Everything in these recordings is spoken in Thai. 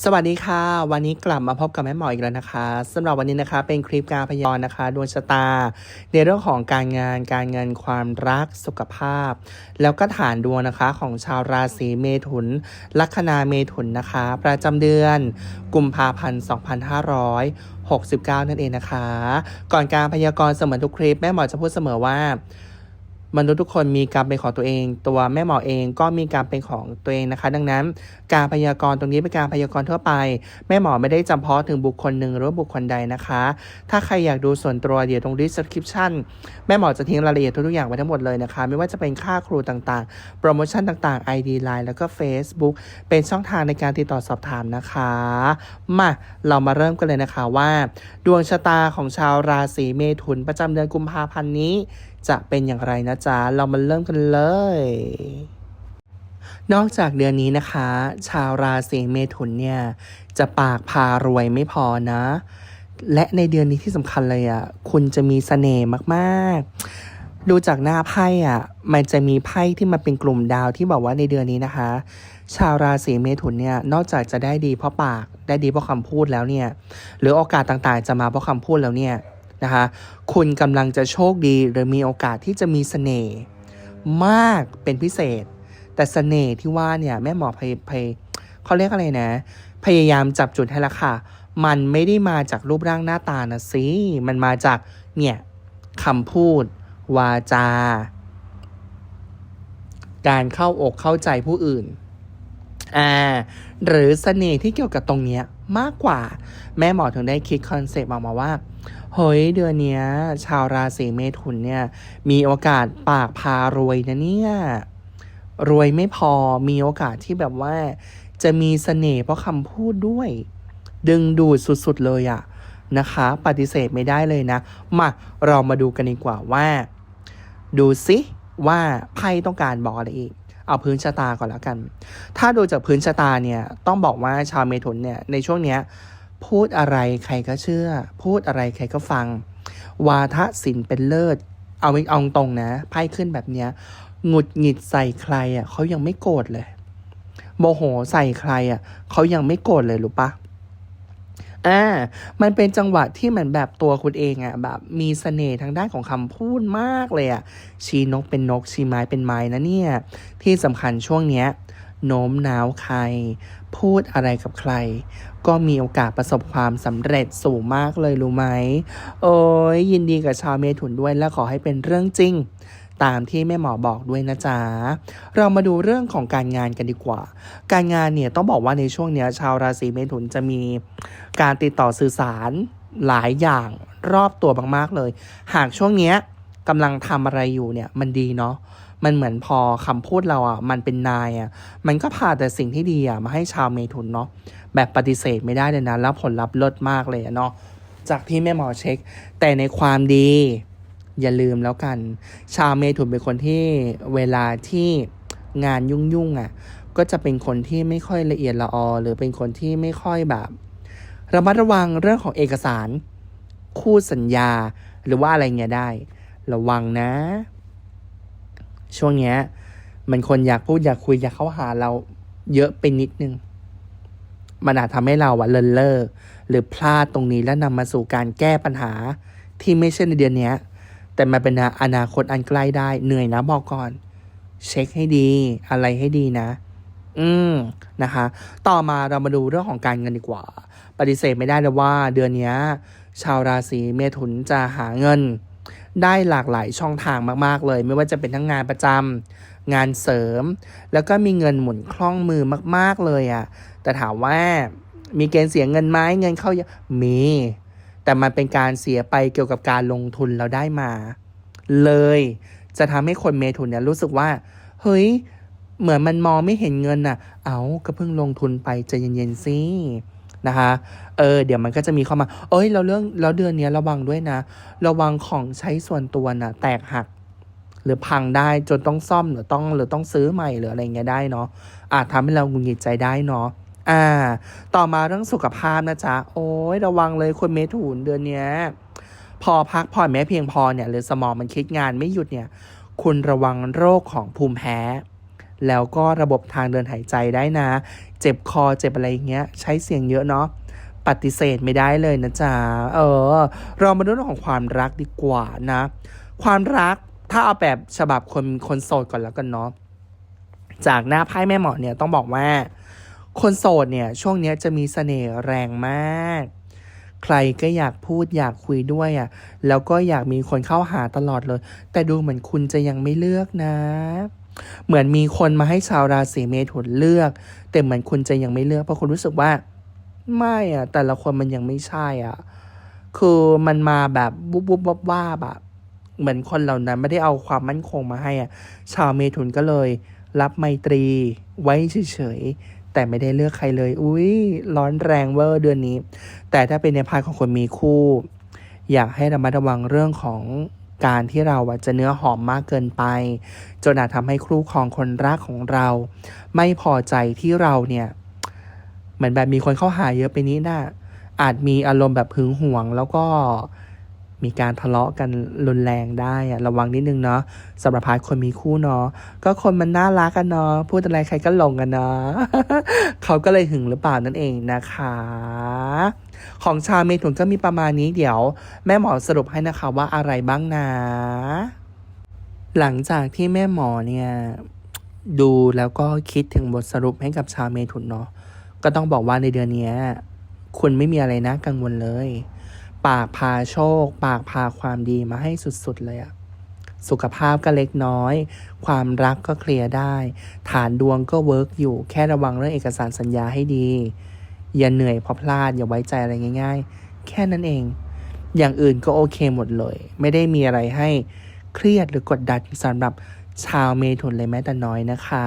สวัสดีค่ะ วันนี้กลับมาพบกับแม่หมออีกแล้วนะคะสำหรับวันนี้นะคะเป็นคลิปการพยากรณ์นะคะดวงชะตา ในเรื่องของการงานการเงินความรักสุขภาพ แล้วก็ฐานดวงนะคะของชาวราศีเมถุน ลัคนาเมถุนนะคะ ประจำเดือน กุมภาพันธ์2569 นั่นเองนะคะ ก่อนการพยากรณ์เสมอทุกคลิปแม่หมอจะพูดเสมอว่า มนุษย์ทุกคนมีกรรมเป็นของตัวเอง ตัวแม่หมอเองก็มีกรรมเป็นของตัวเองนะคะ ดังนั้น การพยากรณ์ตรงนี้เป็นการพยากรณ์ทั่วไป แม่หมอไม่ได้จำเพาะถึงบุคคลหนึ่งหรือบุคคลใดนะคะ ถ้าใครอยากดูส่วนตัวเดี๋ยวตรง description แม่หมอจะทิ้งรายละเอียดทุกๆอย่างไว้ทั้งหมดเลยนะคะ ไม่ว่าจะเป็นค่าครูต่างๆ โปรโมชั่นต่างๆ ID Line แล้วก็ Facebook เป็นช่องทางในการติดต่อสอบถามนะคะมาเรามาเริ่มกันเลยนะคะว่า ดวงชะตาของชาวราศีเมถุนประจำเดือนกุมภาพันธ์นี้ จะเป็นอย่างไรนะจ๊ะ เรามาเริ่มกันเลย นอกจากเดือนนี้นะคะ ชาวราศีเมถุนเนี่ย จะปากพารวยไม่พอนะ และในเดือนนี้ที่สำคัญเลยอะ คุณจะมีเสน่ห์มากๆ ดูจากหน้าไพ่อะ มันจะมีไพ่ที่มาเป็นกลุ่มดาวที่บอกว่าในเดือนนี้นะคะ ชาวราศีเมถุนเนี่ย นอกจากจะได้ดีเพราะปาก ได้ดีเพราะคำพูดแล้วเนี่ย หรือโอกาสต่างๆ จะมาเพราะคำพูดแล้วเนี่ย นะคะ คุณกำลังจะโชคดีหรือมีโอกาสที่จะมีเสน่ห์มากเป็นพิเศษ แต่เสน่ห์ที่ว่าเนี่ยแม่หมอพยพยเขาเรียกอะไรนะ พยายามจับจุดให้ละค่ะ มันไม่ได้มาจากรูปร่างหน้าตานะสิ มันมาจากเนี่ยคำพูด วาจา การเข้าอกเข้าใจผู้อื่น อ่า หรือเสน่ห์ที่เกี่ยวกับตรงเนี้ยมากกว่า แม่หมอถึงได้คิดคอนเซปต์ออกมาว่าเฮ้ยเดือนนี้ชาวราศีเมถุนเนี่ย มีโอกาสปากพารวยนะเนี่ย รวยไม่พอมีโอกาสที่แบบว่า จะมีเสน่ห์เพราะคำพูดด้วย ดึงดูดสุดๆเลยอะนะคะ ปฏิเสธไม่ได้เลยนะ มาเรามาดูกันดีกว่าว่า ดูสิว่าไพ่ต้องการบอกอะไรอีก เอาพื้นชะตาก่อนแล้วกัน ถ้าดูจากพื้นชะตาเนี่ย ต้องบอกว่าชาวเมถุนเนี่ย ในช่วงเนี้ยพูดอะไรใครก็เชื่อ พูดอะไรใครก็ฟัง วาทศิลป์เป็นเลิศ เอาเอาตรงนะ ไพ่ขึ้นแบบเนี้ยหงุดหงิดใส่ใครอะเขายังไม่โกรธเลย โมโหใส่ใครอะเขายังไม่โกรธเลยรู้ปะ อ่า มันเป็นจังหวะที่เหมือนแบบตัวคุณเองอะ่ะแบบมีเสน่ห์ทางด้านของคำพูดมากเลยอะ่ะ ชี้นกเป็นนก ชี้ไม้เป็นไม้นะเนี่ย ที่สำคัญช่วงเนี้ยโน้มน้าวใคร พูดอะไรกับใคร ก็มีโอกาสประสบความสำเร็จสูงมากเลยรู้ไหม โอ้ยยินดีกับชาวเมถุนด้วยและขอให้เป็นเรื่องจริง ตามที่แม่หมอบอกด้วยนะจ๊ะ เรามาดูเรื่องของการงานกันดีกว่า การงานเนี่ยต้องบอกว่าในช่วงเนี้ยชาวราศีเมถุนจะมีการติดต่อสื่อสารหลายอย่างรอบตัวมากๆเลย หากช่วงเนี้ยกำลังทำอะไรอยู่เนี่ยมันดีเนาะมันเหมือนพอคำพูดเราอะมันเป็นนายอะมันก็พาแต่สิ่งที่ดีอะมาให้ชาวเมถุนเนาะแบบปฏิเสธไม่ได้เลยนะแล้วผลลัพธ์ลิศมากเลยเนาะจากที่แม่หมอเช็ค แต่ในความดี อย่าลืมแล้วกัน ชาวเมถุนเป็นคนที่เวลาที่งานยุ่งๆอะ ก็จะเป็นคนที่ไม่ค่อยละเอียดละออ หรือเป็นคนที่ไม่ค่อยแบบระมัดระวังเรื่องของเอกสาร คู่สัญญา หรือว่าอะไรเงี้ยได้ ระวังนะ ช่วงเนี้ย มันคนอยากพูดอยากคุยอยากเข้าหาเราเยอะไปนิดนึง มันอาจทำให้เราอะเลินเล่อหรือพลาดตรงนี้แล้วนำมาสู่การแก้ปัญหาที่ไม่ใช่ในเดือนเนี้ย แต่มาเป็นอนาคตอันใกล้ได้เหนื่อยนะบอกก่อน เช็คให้ดี อะไรให้ดีนะ อืมนะคะ ต่อมาเรามาดูเรื่องของการเงินดีกว่า ปฏิเสธไม่ได้เลยว่า เดือนนี้ชาวราศีเมถุนจะหาเงิน ได้หลากหลายช่องทางมาก ๆ เลย ไม่ว่าจะเป็นทั้งงานประจำงานเสริม แล้วก็มีเงินหมุนคล่องมือมาก ๆ เลยอะ่ะแต่ถามว่ามีเกณฑ์เสียเงินไหมเงินเข้ามี แต่มันเป็นการเสียไปเกี่ยวกับการลงทุนเราได้มา เลยจะทำให้คนเมถุนเนี่ยรู้สึกว่า เฮ้ย เหมือนมันมองไม่เห็นเงินน่ะ เอาก็เพิ่งลงทุนไปใจเย็นๆสินะคะ เออ เดี๋ยวมันก็จะมีเข้ามา เอ้ย เราเรื่องแล้วเดือนเนี้ยระวังด้วยนะ ระวังของใช้ส่วนตัวน่ะ แตกหัก หรือพังได้จนต้องซ่อมหรือต้องหรือต้องซื้อใหม่หรืออะไรเงี้ยได้เนาะอาจทำให้เราหงุดหงิดใจได้เนาะ อ่า ต่อมาเรื่องสุขภาพนะจ๊ะ โอ้ยระวังเลยคนเมถุนเดือนเนี้ย พอพักผ่อนไม่เพียงพอเนี่ยหรือสมองมันคิดงานไม่หยุดเนี่ย คุณระวังโรคของภูมิแพ้ แล้วก็ระบบทางเดินหายใจได้นะ เจ็บคอเจ็บอะไรอย่างเงี้ย ใช้เสียงเยอะเนาะปฏิเสธไม่ได้เลยนะจ๊ะ เออ เรามาดูเรื่องของความรักดีกว่านะ ความรักถ้าเอาแบบฉบับคนคนโสดก่อนแล้วกันเนาะ จากหน้าไพ่แม่หมอเนี่ยต้องบอกว่า คนโสดเนี่ยช่วงนี้จะมีเสน่ห์แรงมาก ใครก็อยากพูดอยากคุยด้วยอะ่ะ แล้วก็อยากมีคนเข้าหาตลอดเลย แต่ดูเหมือนคุณจะยังไม่เลือกนะ เหมือนมีคนมาให้ชาวราศีเมถุนเลือก แต่เหมือนคุณจะยังไม่เลือกเพราะคุณรู้สึกว่า ไม่อะ่ะ แต่ละคนมันยังไม่ใช่อะ คือมันมาแบบบุบบุบวับว่าแบบเหมือนคนเหล่านั้นไม่ได้เอาความมั่นคงมาให้อะ ชาวเมถุนก็เลย รับไมตรีไว้เฉย แต่ไม่ได้เลือกใครเลย อุ้ยร้อนแรงเวอร์เดือนนี้ แต่ถ้าเป็นในพาร์ของคนมีคู่ อยากให้ระมัดระวังเรื่องของการที่เราจะเนื้อหอมมากเกินไป จนอาจทำให้คู่ครองคนรักของเรา ไม่พอใจที่เราเนี่ยเหมือนแบบมีคนเข้าหาเยอะไปนี้น่ะอาจมีอารมณ์แบบหึงหวงแล้วก็ มีการทะเลาะกันรุนแรงได้อะระวังนิดนึงเนาะสำหรับพาร์ทคนมีคู่เนาะก็คนมันน่ารักกันเนาะพูดอะไรใครก็หลงกันเนาะเขาก็เลยหึงหรือเปล่านั่นเองนะคะ ของชาวเมถุนก็มีประมาณนี้เดี๋ยว แม่หมอสรุปให้นะคะว่าอะไรบ้างนะ หลังจากที่แม่หมอเนี่ยดูแล้วก็คิดถึงบทสรุปให้กับชาวเมถุนเนาะก็ต้องบอกว่าในเดือนนี้คุณไม่มีอะไรนะกังวลเลย ปากพาโชค ปากพาความดีมาให้สุดๆเลยอะสุขภาพก็เล็กน้อย ความรักก็เคลียร์ได้ ฐานดวงก็เวิร์กอยู่ แค่ระวังเรื่องเอกสารสัญญาให้ดี อย่าเหนื่อยเพราะพลาด อย่าไว้ใจอะไรง่าย ๆ แค่นั้นเอง อย่างอื่นก็โอเคหมดเลย ไม่ได้มีอะไรให้เครียดหรือกดดันสำหรับ ชาวเมถุนเลยแม้แต่น้อยนะคะ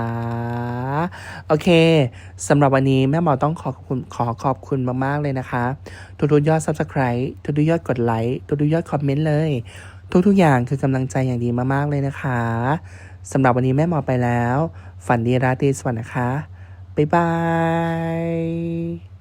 โอเคสำหรับวันนี้แม่หมอต้องขอขอบคุณขอขอบคุณมากๆเลยนะคะ ทุกๆยอด Subscribe ทุกๆยอดกดไลค์ทุกๆยอดคอมเมนต์เลย ทุกๆอย่างคือกำลังใจอย่างดีมากๆเลยนะคะสำหรับวันนี้แม่หมอไปแล้ว ฝันดีราตรีสวัสดิ์นะคะ บ๊ายบาย